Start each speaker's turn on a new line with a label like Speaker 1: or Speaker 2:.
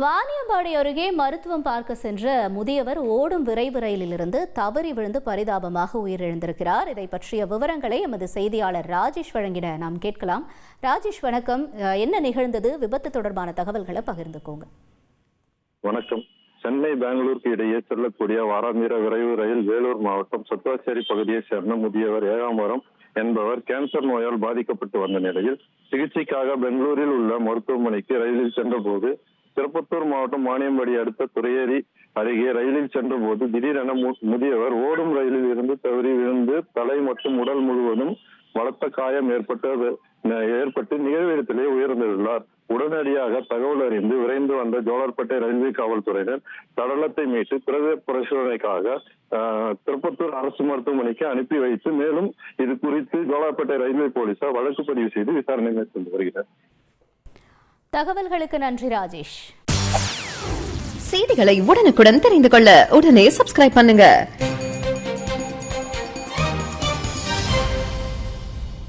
Speaker 1: வாணியம்பாடி அருகே மருத்துவம் பார்க்க சென்ற முதியவர் ஓடும் விரைவு ரயிலிலிருந்து தவறி விழுந்து பரிதாபமாக உயிரிழந்திருக்கிறார். இதை பற்றிய விவரங்களை எமது செய்தியாளர் ராஜேஷ் வழங்கின நாம் கேட்கலாம். ராஜேஷ் வணக்கம். அஹ், என்ன நிகழ்ந்தது? விபத்து தொடர்பான தகவல்களை பகிர்ந்துக்கோங்க.
Speaker 2: வணக்கம். சென்னை பெங்களூருக்கு இடையே செல்லக்கூடிய வாராந்திர விரைவு ரயில் வேலூர் மாவட்டம் சத்துவாச்சேரி பகுதியைச் சேர்ந்த முதியவர் ஏகாம்பரம் என்பவர் கேன்சர் நோயால் பாதிக்கப்பட்டு வந்த நிலையில் சிகிச்சைக்காக பெங்களூரில் உள்ள மருத்துவமனைக்கு ரயிலில் சென்றபோது திருப்பத்தூர் மாவட்டம் மானியம்படி அடுத்த துறையேரி அருகே ரயிலில் சென்றபோது திடீரென முதியவர் ஓடும் ரயிலில் இருந்து தவறி விழுந்து தலை மற்றும் உடல் முழுவதும் பலத்த காயம் ஏற்பட்டு ஏற்பட்டு நிகழ்விடத்திலே உயர்ந்துள்ளார் உடனடியாக தகவல் அறிந்து விரைந்து வந்த ஜோலார்பேட்டை ரயில்வே காவல்துறையினர் சடலத்தை மீட்டு பிரத பரிசோதனைக்காக ஆஹ், திருப்பத்தூர் அரசு மருத்துவமனைக்கு அனுப்பி வைத்து மேலும் இது குறித்து ஜோலார்பேட்டை ரயில்வே போலீசார் வழக்கு பதிவு செய்து விசாரணை மேற்கொண்டு வருகிறார்.
Speaker 1: தகவல்களுக்கு நன்றி ராஜேஷ்.
Speaker 3: செய்திகளை உடனுக்குடன் தெரிந்து கொள்ள உடனே சப்ஸ்கிரைப் பண்ணுங்க.